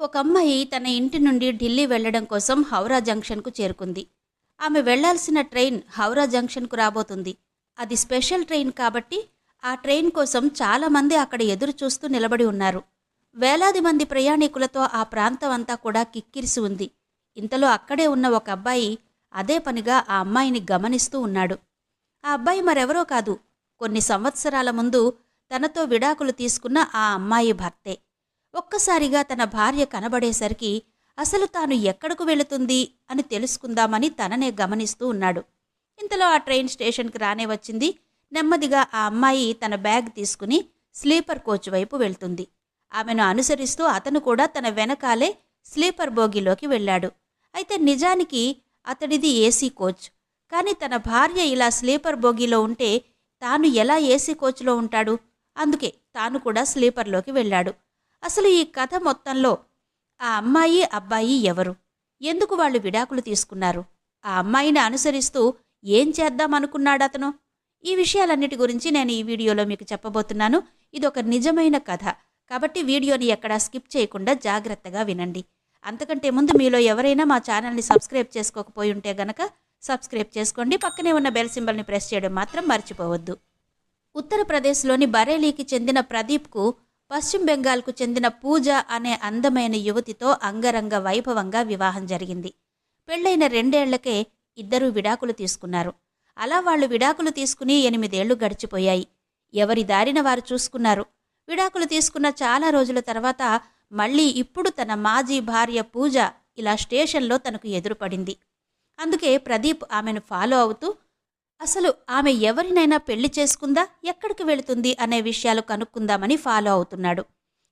ఒక అమ్మాయి తన ఇంటి నుండి ఢిల్లీ వెళ్ళడం కోసం హౌరా జంక్షన్కు చేరుకుంది. ఆమె వెళ్ళాల్సిన ట్రైన్ హౌరా జంక్షన్కు రాబోతుంది. అది స్పెషల్ ట్రైన్ కాబట్టి ఆ ట్రైన్ కోసం చాలామంది అక్కడ ఎదురు చూస్తూ నిలబడి ఉన్నారు. వేలాది మంది ప్రయాణికులతో ఆ ప్రాంతం అంతా కూడా కిక్కిరిసి ఉంది. ఇంతలో అక్కడే ఉన్న ఒక అబ్బాయి అదే పనిగా ఆ అమ్మాయిని గమనిస్తూ ఉన్నాడు. ఆ అబ్బాయి మరెవరో కాదు. కొన్ని సంవత్సరాల ముందు తనతో విడాకులు తీసుకున్న ఆ అమ్మాయి భర్తే. ఒక్కసారిగా తన భార్య కనబడేసరికి అసలు తాను ఎక్కడకు వెళుతుంది అని తెలుసుకుందామని తననే గమనిస్తూ ఉన్నాడు. ఇంతలో ఆ ట్రైన్ స్టేషన్కి రానే వచ్చింది. నెమ్మదిగా ఆ అమ్మాయి తన బ్యాగ్ తీసుకుని స్లీపర్ కోచ్ వైపు వెళ్తుంది. ఆమెను అనుసరిస్తూ అతను కూడా తన వెనకాలే స్లీపర్ బోగిలోకి వెళ్ళాడు. అయితే నిజానికి అతడిది ఏసీ కోచ్. కానీ తన భార్య ఇలా స్లీపర్ బోగిలో ఉంటే తాను ఎలా ఏసీ కోచ్లో ఉంటాడు? అందుకే తాను కూడా స్లీపర్లోకి వెళ్ళాడు. అసలు ఈ కథ మొత్తంలో ఆ అమ్మాయి అబ్బాయి ఎవరు? ఎందుకు వాళ్ళు విడాకులు తీసుకున్నారు? ఆ అమ్మాయిని అనుసరిస్తూ ఏం చేద్దామనుకున్నాడు అతను ఈ విషయాలన్నిటి గురించి నేను ఈ వీడియోలో మీకు చెప్పబోతున్నాను. ఇది ఒక నిజమైన కథ. కాబట్టి వీడియోని ఎక్కడా స్కిప్ చేయకుండా జాగ్రత్తగా వినండి. అంతకంటే ముందు మీలో ఎవరైనా మా ఛానల్ని సబ్స్క్రైబ్ చేసుకోకపోయి ఉంటే గనక సబ్స్క్రైబ్ చేసుకోండి. పక్కనే ఉన్న బెల్ సింబల్ని ప్రెస్ చేయడం మాత్రం మర్చిపోవద్దు. ఉత్తరప్రదేశ్లోని బరేలీకి చెందిన ప్రదీప్కు పశ్చిమ బెంగాల్కు చెందిన పూజ అనే అందమైన యువతితో అంగరంగ వైభవంగా వివాహం జరిగింది. పెళ్ళైన రెండేళ్ళకే ఇద్దరూ విడాకులు తీసుకున్నారు. అలా వాళ్ళు విడాకులు తీసుకుని ఎనిమిదేళ్ళు గడిచిపోయాయి. ఎవరి దారిన వారు చూసుకున్నారు. విడాకులు తీసుకున్న చాలా రోజుల తర్వాత మళ్ళీ ఇప్పుడు తన మాజీ భార్య పూజ ఇలా స్టేషన్లో తనకు ఎదురుపడింది. అందుకే ప్రదీప్ ఆమెను ఫాలో అవుతూ అసలు ఆమె ఎవరినైనా పెళ్ళి చేసుకుందా? ఎక్కడికి వెళుతుంది? అనే విషయాలు కనుక్కుందామని ఫాలో అవుతున్నాడు.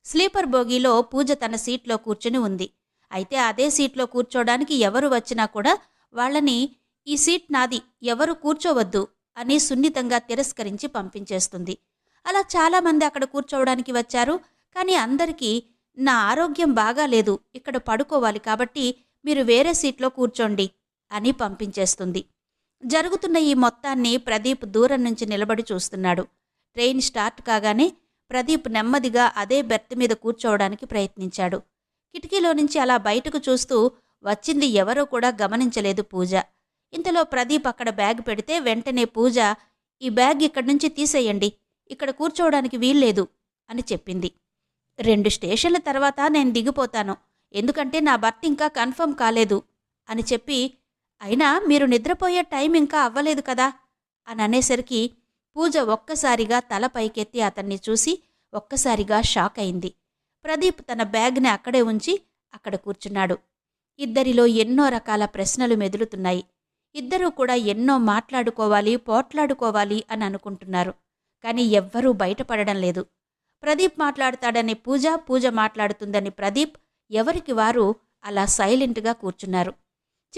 స్లీపర్ బోగీలో పూజ తన సీట్లో కూర్చుని ఉంది. అయితే అదే సీట్లో కూర్చోడానికి ఎవరు వచ్చినా కూడా వాళ్ళని ఈ సీట్ నాది ఎవరు కూర్చోవద్దు అని సున్నితంగా తిరస్కరించి పంపించేస్తుంది. అలా చాలామంది అక్కడ కూర్చోవడానికి వచ్చారు. కానీ అందరికీ నా ఆరోగ్యం బాగాలేదు ఇక్కడ పడుకోవాలి కాబట్టి మీరు వేరే సీట్లో కూర్చోండి అని పంపించేస్తుంది. జరుగుతున్న ఈ మొత్తాన్ని ప్రదీప్ దూరం నుంచి నిలబడి చూస్తున్నాడు. ట్రైన్ స్టార్ట్ కాగానే ప్రదీప్ నెమ్మదిగా అదే బెర్త్ మీద కూర్చోవడానికి ప్రయత్నించాడు. కిటికీలో నుంచి అలా బయటకు చూస్తూ వచ్చింది ఎవరో కూడా గమనించలేదు పూజ. ఇంతలో ప్రదీప్ అక్కడ బ్యాగ్ పెడితే వెంటనే పూజ ఈ బ్యాగ్ ఇక్కడి నుంచి తీసేయండి. ఇక్కడ కూర్చోవడానికి వీల్లేదు అని చెప్పింది. రెండు స్టేషన్ల తర్వాత నేను దిగిపోతాను. ఎందుకంటే నా భర్త ఇంకా కన్ఫర్మ్ కాలేదు అని చెప్పి అయినా మీరు నిద్రపోయే టైం ఇంకా అవ్వలేదు కదా? అని అనేసరికి పూజ ఒక్కసారిగా తల పైకెత్తి అతన్ని చూసి ఒక్కసారిగా షాక్ అయింది. ప్రదీప్ తన బ్యాగ్ని అక్కడే ఉంచి అక్కడ కూర్చున్నాడు. ఇద్దరిలో ఎన్నో రకాల ప్రశ్నలు మెదులుతున్నాయి. ఇద్దరూ కూడా ఎన్నో మాట్లాడుకోవాలి పోట్లాడుకోవాలి అని అనుకుంటున్నారు. కానీ ఎవ్వరూ బయటపడడం లేదు. ప్రదీప్ మాట్లాడతాడని పూజ పూజ మాట్లాడుతుందని ప్రదీప్ ఎవరికి వారు అలా సైలెంట్గా కూర్చున్నారు.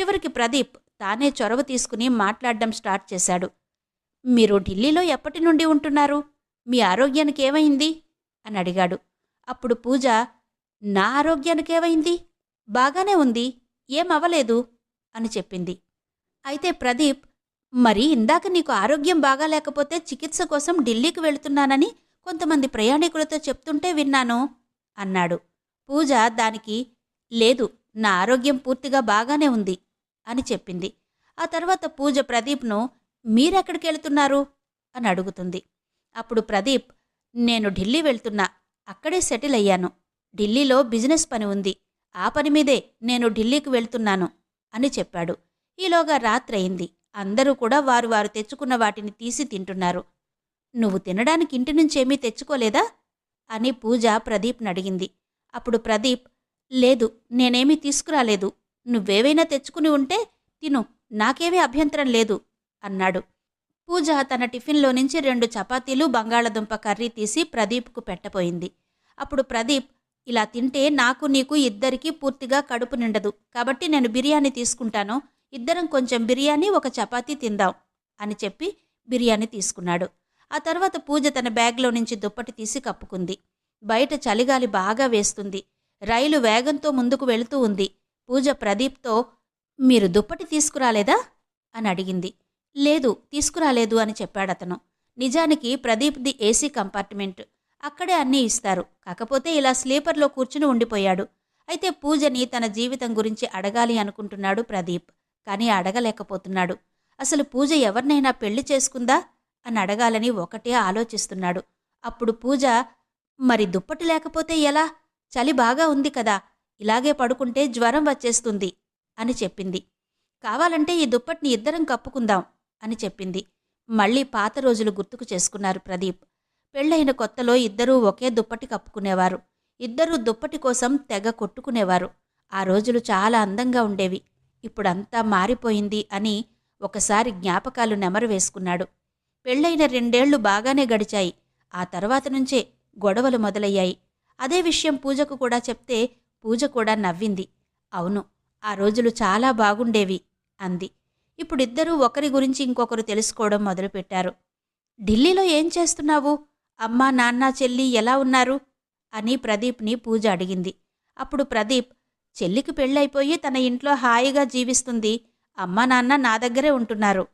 చివరికి ప్రదీప్ తానే చొరవ తీసుకుని మాట్లాడడం స్టార్ట్ చేశాడు. మీరు ఢిల్లీలో ఎప్పటి నుండి ఉంటున్నారు? మీ ఆరోగ్యానికి ఏమైంది? అని అడిగాడు. అప్పుడు పూజ నా ఆరోగ్యానికి ఏమైంది? బాగానే ఉంది. ఏమవ్వలేదు అని చెప్పింది. అయితే ప్రదీప్ మరి ఇందాక నీకు ఆరోగ్యం బాగాలేకపోతే చికిత్స కోసం ఢిల్లీకి వెళుతున్నానని కొంతమంది ప్రయాణికులతో చెప్తుంటే విన్నాను అన్నాడు. పూజ దానికి లేదు నా ఆరోగ్యం పూర్తిగా బాగానే ఉంది. అని చెప్పింది. ఆ తర్వాత పూజ ప్రదీప్ను మీరెక్కడికి వెళుతున్నారు? అని అడుగుతుంది. అప్పుడు ప్రదీప్ నేను ఢిల్లీ వెళ్తున్నా. అక్కడే సెటిల్ అయ్యాను. ఢిల్లీలో బిజినెస్ పని ఉంది. ఆ పని మీదే నేను ఢిల్లీకి వెళ్తున్నాను అని చెప్పాడు. ఈలోగా రాత్రయింది. అందరూ కూడా వారు వారు తెచ్చుకున్న వాటిని తీసి తింటున్నారు. నువ్వు తినడానికి ఇంటి నుంచేమీ తెచ్చుకోలేదా? అని పూజ ప్రదీప్ని అడిగింది అప్పుడు ప్రదీప్ లేదు నేనేమీ తీసుకురాలేదు. నువ్వేవైనా తెచ్చుకుని ఉంటే తిను నాకేమీ అభ్యంతరం లేదు అన్నాడు. పూజ తన టిఫిన్లో నుంచి రెండు చపాతీలు బంగాళదుంప కర్రీ తీసి ప్రదీప్కు పెట్టబోయింది. అప్పుడు ప్రదీప్ ఇలా తింటే నాకు నీకు ఇద్దరికీ పూర్తిగా కడుపు నిండదు. కాబట్టి నేను బిర్యానీ తీసుకుంటాను. ఇద్దరం కొంచెం బిర్యానీ ఒక చపాతీ తిందాం అని చెప్పి బిర్యానీ తీసుకున్నాడు. ఆ తర్వాత పూజ తన బ్యాగ్లో నుంచి దుప్పటి తీసి కప్పుకుంది. బయట చలిగాలి బాగా వేస్తుంది. రైలు వేగంతో ముందుకు వెళుతూ ఉంది. పూజ ప్రదీప్తో మీరు దుప్పటి తీసుకురాలేదా? అని అడిగింది. లేదు తీసుకురాలేదు అని చెప్పాడతను. నిజానికి ప్రదీప్ది ఏసీ కంపార్ట్మెంట్. అక్కడే అన్నీ ఇస్తారు. కాకపోతే ఇలా స్లీపర్లో కూర్చుని ఉండిపోయాడు. అయితే పూజని తన జీవితం గురించి అడగాలి అనుకుంటున్నాడు ప్రదీప్. కానీ అడగలేకపోతున్నాడు. అసలు పూజ ఎవరినైనా పెళ్ళి చేసుకుందా? అని అడగాలని ఒకటే ఆలోచిస్తున్నాడు. అప్పుడు పూజ మరి దుప్పటి లేకపోతే ఎలా? చలి బాగా ఉంది కదా. ఇలాగే పడుకుంటే జ్వరం వచ్చేస్తుంది అని చెప్పింది. కావాలంటే ఈ దుప్పటిని ఇద్దరం కప్పుకుందాం అని చెప్పింది. మళ్ళీ పాత రోజులు గుర్తుకు చేసుకున్నారు ప్రదీప్. పెళ్ళైన కొత్తలో ఇద్దరూ ఒకే దుప్పటి కప్పుకునేవారు. ఇద్దరూ దుప్పటి కోసం తెగ కొట్టుకునేవారు. ఆ రోజులు చాలా అందంగా ఉండేవి. ఇప్పుడంతా మారిపోయింది అని ఒకసారి జ్ఞాపకాలు నెమరు వేసుకున్నాడు. పెళ్ళైన రెండేళ్ళు బాగానే గడిచాయి. ఆ తర్వాత నుంచే గొడవలు మొదలయ్యాయి. అదే విషయం పూజకు కూడా చెప్తే పూజ కూడా నవ్వింది. అవును ఆ రోజులు చాలా బాగుండేవి అంది. ఇప్పుడిద్దరూ ఒకరి గురించి ఇంకొకరు తెలుసుకోవడం మొదలుపెట్టారు. ఢిల్లీలో ఏం చేస్తున్నావు? అమ్మా నాన్న చెల్లి ఎలా ఉన్నారు? అని ప్రదీప్ని పూజ అడిగింది. అప్పుడు ప్రదీప్ చెల్లికి పెళ్ళైపోయి తన ఇంట్లో హాయిగా జీవిస్తుంది. అమ్మా నాన్న నా దగ్గరే ఉంటున్నారు.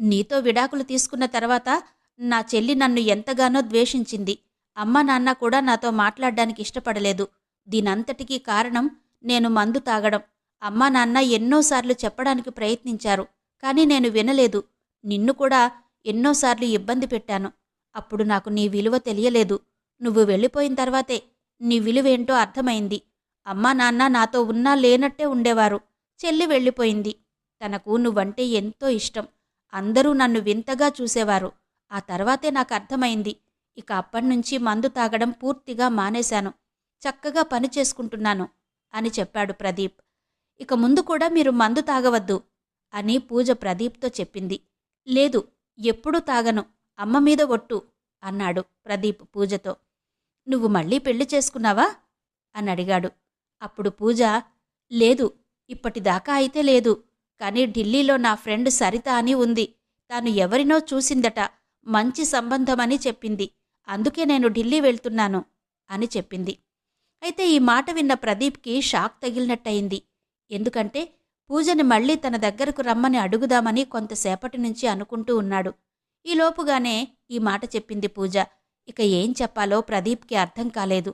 నీతో విడాకులు తీసుకున్న తర్వాత నా చెల్లి నన్ను ఎంతగానో ద్వేషించింది. అమ్మ నాన్న కూడా నాతో మాట్లాడడానికి ఇష్టపడలేదు. దీనంతటికీ కారణం నేను మందు తాగడం. అమ్మా నాన్న ఎన్నోసార్లు చెప్పడానికి ప్రయత్నించారు కానీ నేను వినలేదు. నిన్ను కూడా ఎన్నోసార్లు ఇబ్బంది పెట్టాను. అప్పుడు నాకు నీ విలువ తెలియలేదు. నువ్వు వెళ్ళిపోయిన తర్వాతే నీ విలువేంటో అర్థమైంది. అమ్మా నాన్న నాతో ఉన్నా లేనట్టే ఉండేవారు. చెల్లి వెళ్ళిపోయింది. తనకు నువ్వంటే ఎంతో ఇష్టం. అందరూ నన్ను వింతగా చూసేవారు. ఆ తర్వాతే నాకు అర్థమైంది. ఇక అప్పటినుంచి మందు తాగడం పూర్తిగా మానేశాను. చక్కగా పని చేసుకుంటున్నాను అని చెప్పాడు ప్రదీప్. ఇక ముందు కూడా మీరు మందు తాగవద్దు అని పూజ ప్రదీప్తో చెప్పింది. లేదు ఎప్పుడూ తాగను అమ్మ మీద ఒట్టు అన్నాడు ప్రదీప్ పూజతో. నువ్వు మళ్ళీ పెళ్ళి చేసుకున్నావా? అని అడిగాడు. అప్పుడు పూజ లేదు ఇప్పటిదాకా అయితే లేదు కానీ ఢిల్లీలో నా ఫ్రెండ్ సరిత అని ఉంది తాను ఎవరినో చూసిందట మంచి సంబంధమని చెప్పింది అందుకే నేను ఢిల్లీ వెళ్తున్నాను అని చెప్పింది. అయితే ఈ మాట విన్న ప్రదీప్కి షాక్ తగిలినట్టయింది. ఎందుకంటే పూజని మళ్ళీ తన దగ్గరకు రమ్మని అడుగుదామని కొంతసేపటి నుంచి అనుకుంటూ ఉన్నాడు. ఈలోపుగానే ఈ మాట చెప్పింది పూజ. ఇక ఏం చెప్పాలో ప్రదీప్కి అర్థం కాలేదు.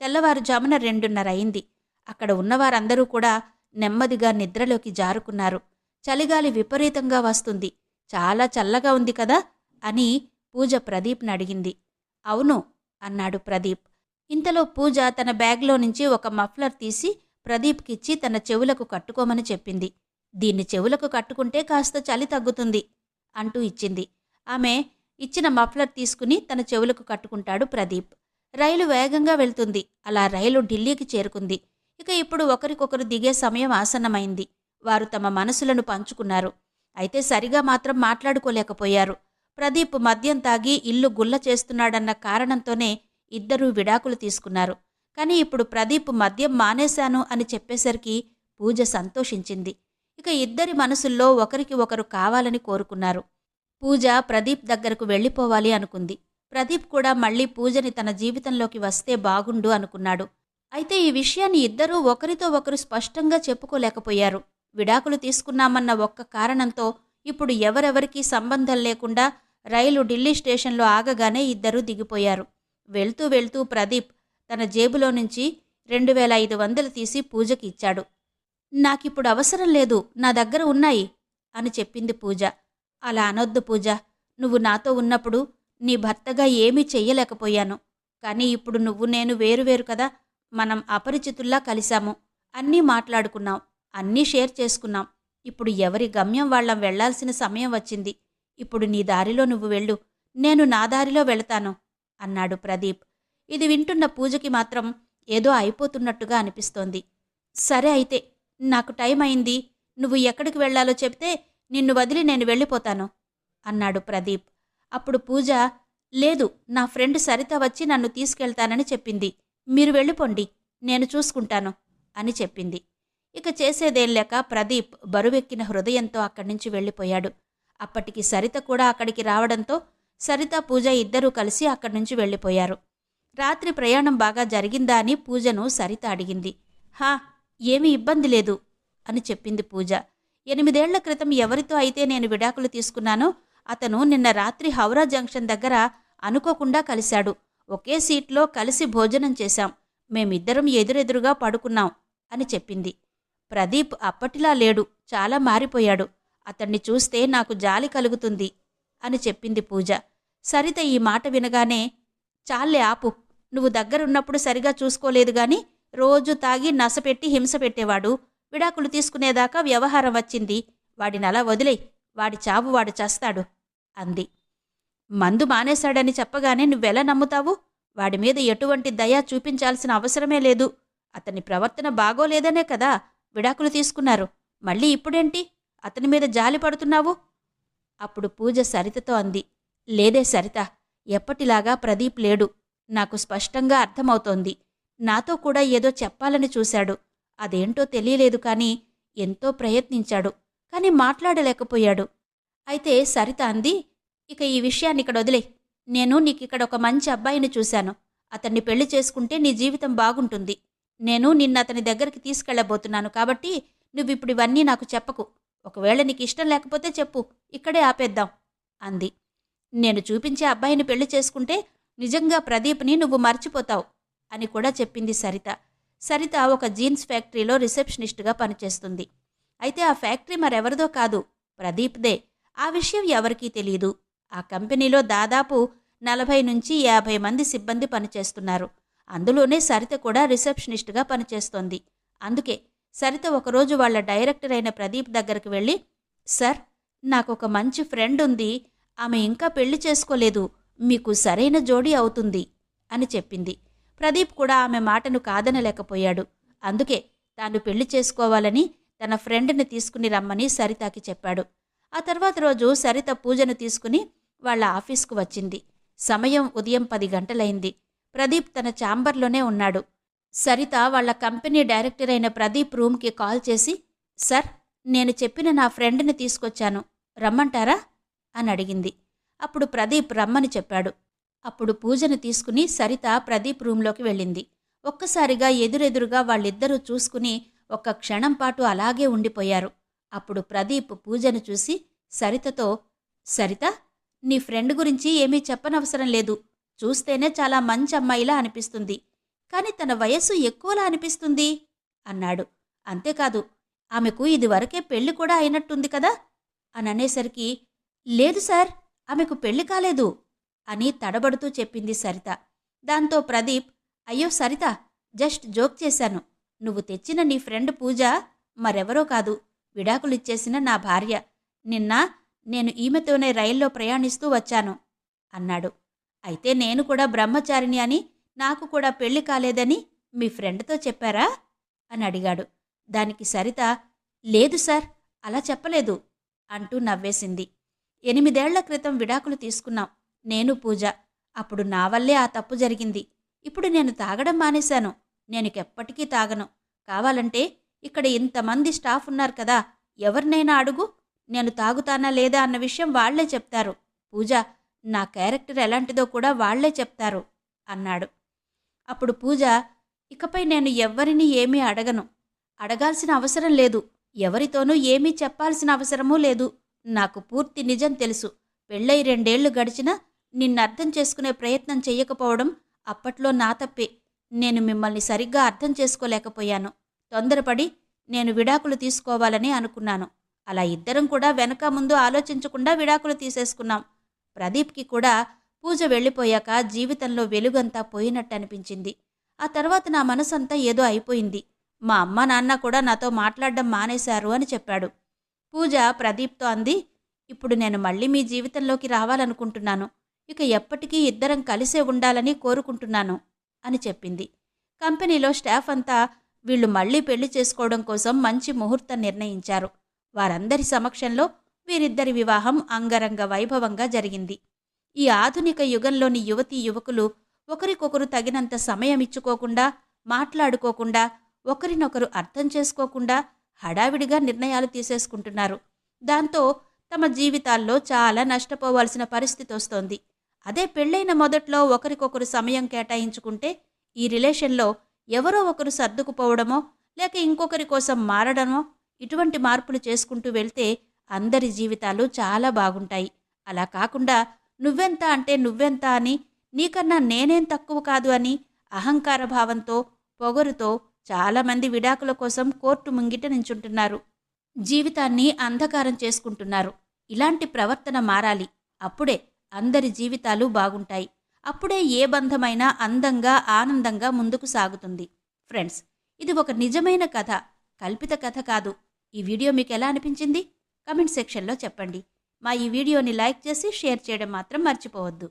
తెల్లవారుజామున రెండున్నర అయింది అక్కడ ఉన్నవారందరూ కూడా నెమ్మదిగా నిద్రలోకి జారుకున్నారు. చలిగాలి విపరీతంగా వస్తుంది. చాలా చల్లగా ఉంది కదా అని పూజ ప్రదీప్ని అడిగింది. అవును అన్నాడు ప్రదీప్. ఇంతలో పూజ తన బ్యాగ్లో నుంచి ఒక మఫ్లర్ తీసి ప్రదీప్కిచ్చి తన చెవులకు కట్టుకోమని చెప్పింది. దీన్ని చెవులకు కట్టుకుంటే కాస్త చలి తగ్గుతుంది అంటూ ఇచ్చింది. ఆమె ఇచ్చిన మఫ్లర్ తీసుకుని తన చెవులకు కట్టుకుంటాడు ప్రదీప్. రైలు వేగంగా వెళ్తుంది. అలా రైలు ఢిల్లీకి చేరుకుంది. ఇక ఇప్పుడు ఒకరికొకరు దిగే సమయం ఆసన్నమైంది. వారు తమ మనసులను పంచుకున్నారు. అయితే సరిగా మాత్రం మాట్లాడుకోలేకపోయారు. ప్రదీప్ మద్యం తాగి ఇల్లు గుల్ల చేస్తున్నాడన్న కారణంతోనే ఇద్దరూ విడాకులు తీసుకున్నారు. కానీ ఇప్పుడు ప్రదీప్ మద్యం మానేశాను అని చెప్పేసరికి పూజ సంతోషించింది. ఇక ఇద్దరి మనసుల్లో ఒకరికి ఒకరు కావాలని కోరుకున్నారు. పూజ ప్రదీప్ దగ్గరకు వెళ్ళిపోవాలి అనుకుంది. ప్రదీప్ కూడా మళ్ళీ పూజని తన జీవితంలోకి వస్తే బాగుండు అనుకున్నాడు. అయితే ఈ విషయాన్ని ఇద్దరూ ఒకరితో ఒకరు స్పష్టంగా చెప్పుకోలేకపోయారు. విడాకులు తీసుకున్నామన్న ఒక్క కారణంతో ఇప్పుడు ఎవరెవరికీ సంబంధం లేకుండా రైలు ఢిల్లీ స్టేషన్లో ఆగగానే ఇద్దరూ దిగిపోయారు. వెళ్తూ వెళ్తూ ప్రదీప్ తన జేబులో నుంచి రెండు వేల ఐదు వందలు తీసి పూజకి ఇచ్చాడు. నాకిప్పుడు అవసరం లేదు నా దగ్గర ఉన్నాయి అని చెప్పింది పూజ. అలా అనొద్దు పూజ నువ్వు నాతో ఉన్నప్పుడు నీ భర్తగా ఏమీ చెయ్యలేకపోయాను. కానీ ఇప్పుడు నువ్వు నేను వేరువేరు కదా మనం అపరిచితుల్లా కలిశాము. అన్నీ మాట్లాడుకున్నాం అన్నీ షేర్ చేసుకున్నాం. ఇప్పుడు ఎవరి గమ్యం వాళ్ళం వెళ్ళాల్సిన సమయం వచ్చింది. ఇప్పుడు నీ దారిలో నువ్వు వెళ్ళు నేను నా దారిలో వెళతాను. అన్నాడు ప్రదీప్. ఇది వింటున్న పూజకి మాత్రం ఏదో అయిపోతున్నట్టుగా అనిపిస్తోంది. సరే అయితే నాకు టైం అయింది. నువ్వు ఎక్కడికి వెళ్ళాలో చెప్తే నిన్ను వదిలి నేను వెళ్ళిపోతాను అన్నాడు ప్రదీప్. అప్పుడు పూజ లేదు నా ఫ్రెండ్ సరిత వచ్చి నన్ను తీసుకెళ్తానని చెప్పింది. మీరు వెళ్ళిపోండి నేను చూసుకుంటాను అని చెప్పింది. ఇక చేసేదేం లేక ప్రదీప్ బరువెక్కిన హృదయంతో అక్కడి నుంచి వెళ్ళిపోయాడు. అప్పటికి సరిత కూడా అక్కడికి రావడంతో సరిత పూజ ఇద్దరూ కలిసి అక్కడి నుంచి వెళ్ళిపోయారు. రాత్రి ప్రయాణం బాగా జరిగిందా అని పూజను సరిత అడిగింది. హా ఏమీ ఇబ్బంది లేదు అని చెప్పింది పూజ. ఎనిమిదేళ్ళ క్రితం ఎవరితో అయితే నేను విడాకులు తీసుకున్నానో అతను నిన్న రాత్రి హౌరా జంక్షన్ దగ్గర అనుకోకుండా కలిశాడు. ఒకే సీట్లో కలిసి భోజనం చేశాం. మేమిద్దరం ఎదురెదురుగా పడుకున్నాం అని చెప్పింది. ప్రదీప్ అప్పటిలా లేడు. చాలా మారిపోయాడు. అతన్ని చూస్తే నాకు జాలి కలుగుతుంది అని చెప్పింది పూజ. సరిత ఈ మాట వినగానే చాలే ఆపు నువ్వు దగ్గరున్నప్పుడు సరిగా చూసుకోలేదు గాని రోజు తాగి నసపెట్టి హింస పెట్టేవాడు. విడాకులు తీసుకునేదాకా వ్యవహారం వచ్చింది. వాడిని అలా వదిలేయ్ వాడి చావు వాడు చస్తాడు అంది. మందు మానేశాడని చెప్పగానే నువ్వెలా నమ్ముతావు? వాడి మీద ఎటువంటి దయ చూపించాల్సిన అవసరమే లేదు. అతని ప్రవర్తన బాగోలేదనే కదా విడాకులు తీసుకున్నారు. మళ్ళీ ఇప్పుడేంటి? అతని మీద జాలి పడుతున్నావు? అప్పుడు పూజ సరితతో అంది. లేదే సరిత ఎప్పటిలాగా ప్రదీప్ లేడు. నాకు స్పష్టంగా అర్థమవుతోంది. నాతో కూడా ఏదో చెప్పాలని చూశాడు. అదేంటో తెలియలేదు కానీ ఎంతో ప్రయత్నించాడు. కానీ మాట్లాడలేకపోయాడు. అయితే సరిత అంది ఇక ఈ విషయాన్ని ఇక్కడ వదిలే. నేను నీకిక్కడ ఒక మంచి అబ్బాయిని చూశాను. అతన్ని పెళ్ళి చేసుకుంటే నీ జీవితం బాగుంటుంది. నేను నిన్న అతని దగ్గరికి తీసుకెళ్ళబోతున్నాను కాబట్టి నువ్వు ఇప్పుడు ఇవన్నీ నాకు చెప్పకు. ఒకవేళ నీకు ఇష్టం లేకపోతే చెప్పు. ఇక్కడే ఆపేద్దాం. అంది. నేను చూపించే అబ్బాయిని పెళ్ళి చేసుకుంటే నిజంగా ప్రదీప్ని నువ్వు మర్చిపోతావు అని కూడా చెప్పింది సరిత. సరిత ఒక జీన్స్ ఫ్యాక్టరీలో రిసెప్షనిస్ట్గా పనిచేస్తుంది. అయితే ఆ ఫ్యాక్టరీ మరెవరిదో కాదు ప్రదీప్దే. ఆ విషయం ఎవరికీ తెలియదు ఆ కంపెనీలో దాదాపు నలభై నుంచి యాభై మంది సిబ్బంది పనిచేస్తున్నారు. అందులోనే సరిత కూడా రిసెప్షనిస్ట్గా పనిచేస్తోంది. అందుకే సరిత ఒకరోజు వాళ్ళ డైరెక్టర్ అయిన ప్రదీప్ దగ్గరికి వెళ్ళి సార్ నాకు ఒక మంచి ఫ్రెండ్ ఉంది. ఆమె ఇంకా పెళ్ళి చేసుకోలేదు. మీకు సరైన జోడీ అవుతుంది అని చెప్పింది. ప్రదీప్ కూడా ఆమె మాటను కాదనలేకపోయాడు. అందుకే తాను పెళ్ళి చేసుకోవాలని తన ఫ్రెండ్ని తీసుకుని రమ్మని సరితకి చెప్పాడు. ఆ తర్వాత రోజు సరిత పూజను తీసుకుని వాళ్ళ ఆఫీస్కు వచ్చింది. సమయం ఉదయం పది గంటలైంది. ప్రదీప్ తన ఛాంబర్లోనే ఉన్నాడు. సరిత వాళ్ళ కంపెనీ డైరెక్టర్ అయిన ప్రదీప్ రూమ్కి కాల్ చేసి సార్ నేను చెప్పిన నా ఫ్రెండ్ని తీసుకొచ్చాను. రమ్మంటారా? అని అడిగింది అప్పుడు ప్రదీప్ రమ్మని చెప్పాడు. అప్పుడు పూజను తీసుకుని సరిత ప్రదీప్ రూంలోకి వెళ్ళింది. ఒక్కసారిగా ఎదురెదురుగా వాళ్ళిద్దరూ చూసుకుని ఒక్క క్షణం పాటు అలాగే ఉండిపోయారు. అప్పుడు ప్రదీప్ పూజను చూసి సరితతో సరిత నీ ఫ్రెండ్ గురించి ఏమీ చెప్పనవసరం లేదు. చూస్తేనే చాలా మంచి అమ్మాయిలా అనిపిస్తుంది. కానీ తన వయస్సు ఎక్కువలా అనిపిస్తుంది అన్నాడు. అంతేకాదు ఆమెకు ఇదివరకే పెళ్ళి కూడా అయినట్టుంది కదా అని అనేసరికి లేదు సార్ ఆమెకు పెళ్ళి కాలేదు అని తడబడుతూ చెప్పింది సరిత. దాంతో ప్రదీప్ అయ్యో సరిత జస్ట్ జోక్ చేశాను. నువ్వు తెచ్చిన నీ ఫ్రెండ్ పూజ మరెవరో కాదు విడాకులిచ్చేసిన నా భార్య. నిన్న నేను ఈమెతోనే రైల్లో ప్రయాణిస్తూ వచ్చాను అన్నాడు. అయితే నేను కూడా బ్రహ్మచారిని అని నాకు కూడా పెళ్ళి కాలేదని మీ ఫ్రెండ్తో చెప్పారా? అని అడిగాడు. దానికి సరిత లేదు సార్ అలా చెప్పలేదు అంటూ నవ్వేసింది. ఎనిమిదేళ్ళ క్రితం విడాకులు తీసుకున్నాం. నేను పూజ. అప్పుడు నా వల్లే ఆ తప్పు జరిగింది. ఇప్పుడు నేను తాగడం మానేశాను. నేనుకెప్పటికీ తాగను. కావాలంటే ఇక్కడ ఇంతమంది స్టాఫ్ ఉన్నారు కదా ఎవరినైనా అడుగు. నేను తాగుతానా లేదా అన్న విషయం వాళ్ళే చెప్తారు. పూజ నా క్యారెక్టర్ ఎలాంటిదో కూడా వాళ్ళే చెప్తారు అన్నాడు. అప్పుడు పూజ ఇకపై నేను ఎవ్వరిని ఏమీ అడగను. అడగాల్సిన అవసరం లేదు. ఎవరితోనూ ఏమీ చెప్పాల్సిన అవసరమూ లేదు. నాకు పూర్తి నిజం తెలుసు. పెళ్ళై రెండేళ్ళు గడిచినా నిన్నర్థం చేసుకునే ప్రయత్నం చేయకపోవడం అప్పట్లో నా తప్పే. నేను మిమ్మల్ని సరిగ్గా అర్థం చేసుకోలేకపోయాను. తొందరపడి నేను విడాకులు తీసుకోవాలని అనుకున్నాను. అలా ఇద్దరం కూడా వెనక ముందు ఆలోచించకుండా విడాకులు తీసేసుకున్నాం. ప్రదీప్కి కూడా పూజ వెళ్ళిపోయాక జీవితంలో వెలుగంతా పోయినట్టు అనిపించింది ఆ తర్వాత నా మనసంతా ఏదో అయిపోయింది. మా అమ్మ నాన్న కూడా నాతో మాట్లాడడం మానేశారు అని చెప్పాడు. పూజ ప్రదీప్తో అంది ఇప్పుడు నేను మళ్ళీ మీ జీవితంలోకి రావాలనుకుంటున్నాను. ఇక ఎప్పటికీ ఇద్దరం కలిసే ఉండాలని కోరుకుంటున్నాను అని చెప్పింది. కంపెనీలో స్టాఫ్ అంతా వీళ్ళు మళ్ళీ పెళ్ళి చేసుకోవడం కోసం మంచి ముహూర్తం నిర్ణయించారు. వారందరి సమక్షంలో వీరిద్దరి వివాహం అంగరంగ వైభవంగా జరిగింది. ఈ ఆధునిక యుగంలోని యువతీ యువకులు ఒకరికొకరు తగినంత సమయం ఇచ్చుకోకుండా మాట్లాడుకోకుండా ఒకరినొకరు అర్థం చేసుకోకుండా హడావిడిగా నిర్ణయాలు తీసేసుకుంటున్నారు. దాంతో తమ జీవితాల్లో చాలా నష్టపోవాల్సిన పరిస్థితి వస్తోంది. అదే పెళ్ళైన మొదట్లో ఒకరికొకరు సమయం కేటాయించుకుంటే ఈ రిలేషన్లో ఎవరో ఒకరు సర్దుకుపోవడమో లేక ఇంకొకరి కోసం మారడమో ఇటువంటి మార్పులు చేసుకుంటూ వెళ్తే అందరి జీవితాలు చాలా బాగుంటాయి. అలా కాకుండా నువ్వెంత అంటే నువ్వెంత అని నీకన్నా నేనేం తక్కువ కాదు అని అహంకార భావంతో పొగరుతో చాలామంది విడాకుల కోసం కోర్టు ముంగిట నించుంటున్నారు. జీవితాన్ని అంధకారం చేసుకుంటున్నారు. ఇలాంటి ప్రవర్తన మారాలి. అప్పుడే అందరి జీవితాలు బాగుంటాయి. అప్పుడే ఏ బంధమైనా అందంగా ఆనందంగా ముందుకు సాగుతుంది. ఫ్రెండ్స్ ఇది ఒక నిజమైన కథ కల్పిత కథ కాదు. ఈ వీడియో మీకు ఎలా అనిపించింది? కమెంట్ సెక్షన్లో చెప్పండి. మా ఈ వీడియోని లైక్ చేసి షేర్ చేయడం మాత్రం మర్చిపోవద్దు.